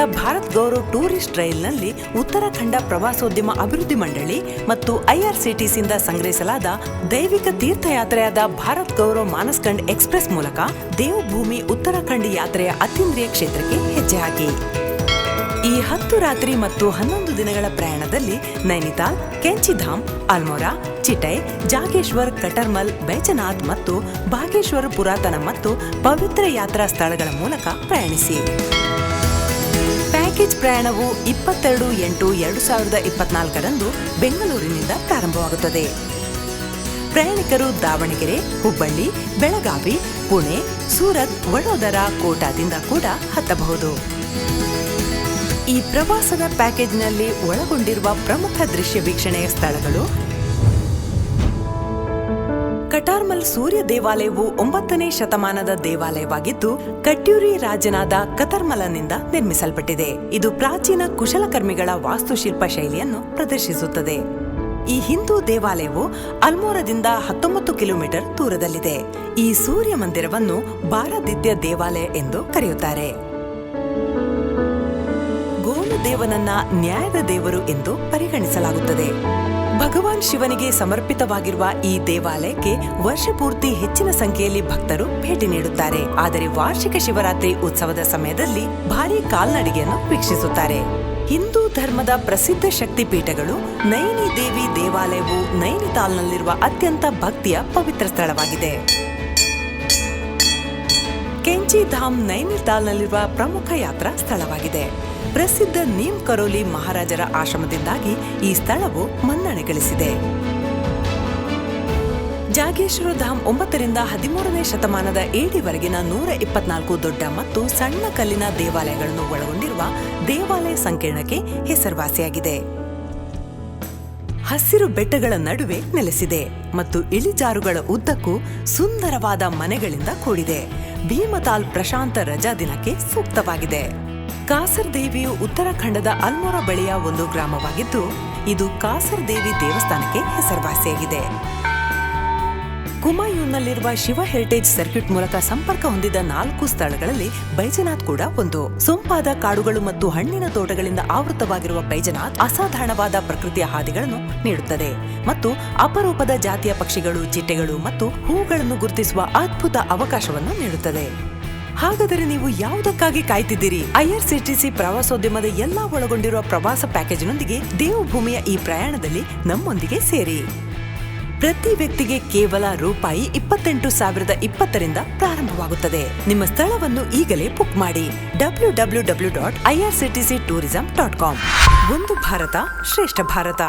Tourist ರೈಲ್ನಲ್ಲಿ ಉತ್ತರಾಖಂಡ ಪ್ರವಾಸೋದ್ಯಮ ಅಭಿವೃದ್ಧಿ ಮಂಡಳಿ ಮತ್ತು ಐಆರ್ಸಿಟಿಸಿಯಿಂದ ಸಂಗ್ರಹಿಸಲಾದ ದೈವಿಕ ತೀರ್ಥಯಾತ್ರೆಯಾದ ಭಾರತ್ ಗೌರವ್ ಮಾನಸ್ಕಂಡ್ ಎಕ್ಸ್ಪ್ರೆಸ್ ಮೂಲಕ ದೇವಭೂಮಿ ಉತ್ತರಾಖಂಡ್ ಯಾತ್ರೆಯ ಅತೀಂದ್ರಿಯ ಕ್ಷೇತ್ರಕ್ಕೆ ಹೆಜ್ಜೆ ಹಾಕಿ. ಈ ಹತ್ತು ರಾತ್ರಿ ಮತ್ತು ಹನ್ನೊಂದು ದಿನಗಳ ಪ್ರಯಾಣದಲ್ಲಿ ನೈನಿತಾಲ್, ಕೆಂಚಿಧಾಮ್, ಅಲ್ಮೋರಾ, ಚಿಟೈ, ಜಾಗೇಶ್ವರ್, ಕಟರ್ಮಲ್, ಬೈಜನಾಥ್ ಮತ್ತು ಬಾಗೇಶ್ವರ ಪುರಾತನ ಮತ್ತು ಪವಿತ್ರ ಯಾತ್ರಾ ಸ್ಥಳಗಳ ಮೂಲಕ ಪ್ರಯಾಣಿಸಿ. ಪ್ಯಾಕೇಜ್ ಪ್ರಯಾಣವು ಇಪ್ಪತ್ತೆರಡು ಎಂಟು ಎರಡು ಸಾವಿರದ ಇಪ್ಪತ್ನಾಲ್ಕರಂದು ಬೆಂಗಳೂರಿನಿಂದ ಪ್ರಾರಂಭವಾಗುತ್ತದೆ. ಪ್ರಯಾಣಿಕರು ದಾವಣಗೆರೆ, ಹುಬ್ಬಳ್ಳಿ, ಬೆಳಗಾವಿ, ಪುಣೆ, ಸೂರತ್, ವಡೋದರ, ಕೋಟಾದಿಂದ ಕೂಡ ಹತ್ತಬಹುದು. ಈ ಪ್ರವಾಸದ ಪ್ಯಾಕೇಜ್ನಲ್ಲಿ ಒಳಗೊಂಡಿರುವ ಪ್ರಮುಖ ದೃಶ್ಯ ವೀಕ್ಷಣೆಯ ಸ್ಥಳಗಳು ಕಟಾರ್ಮಲ್ ಸೂರ್ಯ ದೇವಾಲಯವು ಒಂಬತ್ತನೇ ಶತಮಾನದ ದೇವಾಲಯವಾಗಿದ್ದು ಕಟ್ಯೂರಿ ರಾಜನಾದ ಕತರ್ಮಲನಿಂದ ನಿರ್ಮಿಸಲ್ಪಟ್ಟಿದೆ. ಇದು ಪ್ರಾಚೀನ ಕುಶಲಕರ್ಮಿಗಳ ವಾಸ್ತುಶಿಲ್ಪ ಶೈಲಿಯನ್ನು ಪ್ರದರ್ಶಿಸುತ್ತದೆ. ಈ ಹಿಂದೂ ದೇವಾಲಯವು ಅಲ್ಮೋರದಿಂದ ಹತ್ತೊಂಬತ್ತು ಕಿಲೋಮೀಟರ್ ದೂರದಲ್ಲಿದೆ. ಈ ಸೂರ್ಯ ಮಂದಿರವನ್ನು ಬಾರಾದಿತ್ಯ ದೇವಾಲಯ ಎಂದು ಕರೆಯುತ್ತಾರೆ. ಗೋಲು ದೇವನನ್ನ ನ್ಯಾಯದ ದೇವರು ಎಂದು ಪರಿಗಣಿಸಲಾಗುತ್ತದೆ. ಭಗವಾನ್ ಶಿವನಿಗೆ ಸಮರ್ಪಿತವಾಗಿರುವ ಈ ದೇವಾಲಯಕ್ಕೆ ವರ್ಷಪೂರ್ತಿ ಹೆಚ್ಚಿನ ಸಂಖ್ಯೆಯಲ್ಲಿ ಭಕ್ತರು ಭೇಟಿ ನೀಡುತ್ತಾರೆ. ಆದರೆ ವಾರ್ಷಿಕ ಶಿವರಾತ್ರಿ ಉತ್ಸವದ ಸಮಯದಲ್ಲಿ ಭಾರೀ ಕಾಲ್ನಡಿಗೆಯನ್ನು ವೀಕ್ಷಿಸುತ್ತಾರೆ. ಹಿಂದೂ ಧರ್ಮದ ಪ್ರಸಿದ್ಧ ಶಕ್ತಿಪೀಠಗಳು ನೈನಿ ದೇವಿ ದೇವಾಲಯವು ನೈನಿತಾಲ್ನಲ್ಲಿರುವ ಅತ್ಯಂತ ಭಕ್ತಿಯ ಪವಿತ್ರ ಸ್ಥಳವಾಗಿದೆ. ಕೆಂಚಿ ಧಾಮ್ ನೈನಿತಾಲ್ನಲ್ಲಿರುವ ಪ್ರಮುಖ ಯಾತ್ರಾ ಸ್ಥಳವಾಗಿದೆ. ಪ್ರಸಿದ್ಧ ನೀಮ್ ಕರೋಲಿ ಮಹಾರಾಜರ ಆಶ್ರಮದಿಂದಾಗಿ ಈ ಸ್ಥಳವು ಮನ್ನಣೆ ಗಳಿಸಿದೆ ಜಾಗೇಶ್ವರ ಧಾಮ್ ಒಂಬತ್ತರಿಂದ ಹದಿಮೂರನೇ ಶತಮಾನದ ಏಡಿವರೆಗಿನ ನೂರ ಇಪ್ಪತ್ನಾಲ್ಕು ದೊಡ್ಡ ಮತ್ತು ಸಣ್ಣ ಕಲ್ಲಿನ ದೇವಾಲಯಗಳನ್ನು ಒಳಗೊಂಡಿರುವ ದೇವಾಲಯ ಸಂಕೀರ್ಣಕ್ಕೆ ಹೆಸರುವಾಸಿಯಾಗಿದೆ. ಹಸಿರು ಬೆಟ್ಟಗಳ ನಡುವೆ ನೆಲೆಸಿದೆ ಮತ್ತು ಇಳಿಜಾರುಗಳ ಉದ್ದಕ್ಕೂ ಸುಂದರವಾದ ಮನೆಗಳಿಂದ ಕೂಡಿದೆ. ಭೀಮತಾಲ್ ಪ್ರಶಾಂತ ರಜಾ ದಿನಕ್ಕೆ ಸೂಕ್ತವಾಗಿದೆ. ಕಾಸರ್ ದೇವಿಯು ಉತ್ತರಾಖಂಡದ ಅಲ್ಮೋರಾ ಬಳಿಯ ಒಂದು ಗ್ರಾಮವಾಗಿದ್ದು, ಇದು ಕಾಸರ್ ದೇವಿ ದೇವಸ್ಥಾನಕ್ಕೆ ಹೆಸರುವಾಸಿಯಾಗಿದೆ. ಕುಮಾಯೂನ್ನಲ್ಲಿರುವ ಶಿವ ಹೆರಿಟೇಜ್ ಸರ್ಕ್ಯೂಟ್ ಮೂಲಕ ಸಂಪರ್ಕ ಹೊಂದಿದ ನಾಲ್ಕು ಸ್ಥಳಗಳಲ್ಲಿ ಬೈಜನಾಥ್ ಕೂಡ ಒಂದು. ಸೊಂಪಾದ ಕಾಡುಗಳು ಮತ್ತು ಹಣ್ಣಿನ ತೋಟಗಳಿಂದ ಆವೃತವಾಗಿರುವ ಬೈಜನಾಥ್ ಅಸಾಧಾರಣವಾದ ಪ್ರಕೃತಿಯ ಹಾದಿಗಳನ್ನು ನೀಡುತ್ತದೆ ಮತ್ತು ಅಪರೂಪದ ಜಾತಿಯ ಪಕ್ಷಿಗಳು, ಚಿಟ್ಟೆಗಳು ಮತ್ತು ಹೂಗಳನ್ನು ಗುರುತಿಸುವ ಅದ್ಭುತ ಅವಕಾಶವನ್ನು ನೀಡುತ್ತದೆ. ಹಾಗಾದರೆ ನೀವು ಯಾವುದಕ್ಕಾಗಿ ಕಾಯ್ತಿದ್ದೀರಿ? ಐಆರ್ಸಿಟಿಸಿ ಪ್ರವಾಸೋದ್ಯಮದ ಎಲ್ಲಾ ಒಳಗೊಂಡಿರುವ ಪ್ರವಾಸ ಪ್ಯಾಕೇಜ್ನೊಂದಿಗೆ ದೇವಭೂಮಿಯ ಈ ಪ್ರಯಾಣದಲ್ಲಿ ನಮ್ಮೊಂದಿಗೆ ಸೇರಿ. ಪ್ರತಿ ವ್ಯಕ್ತಿಗೆ ಕೇವಲ ರೂಪಾಯಿ ಇಪ್ಪತ್ತೆಂಟು ಸಾವಿರದ ಇಪ್ಪತ್ತರಿಂದ ಪ್ರಾರಂಭವಾಗುತ್ತದೆ. ನಿಮ್ಮ ಸ್ಥಳವನ್ನು ಈಗಲೇ ಬುಕ್ ಮಾಡಿ. W W W dot IRCTC tourism dot com. ಒಂದು ಭಾರತ ಶ್ರೇಷ್ಠ ಭಾರತ.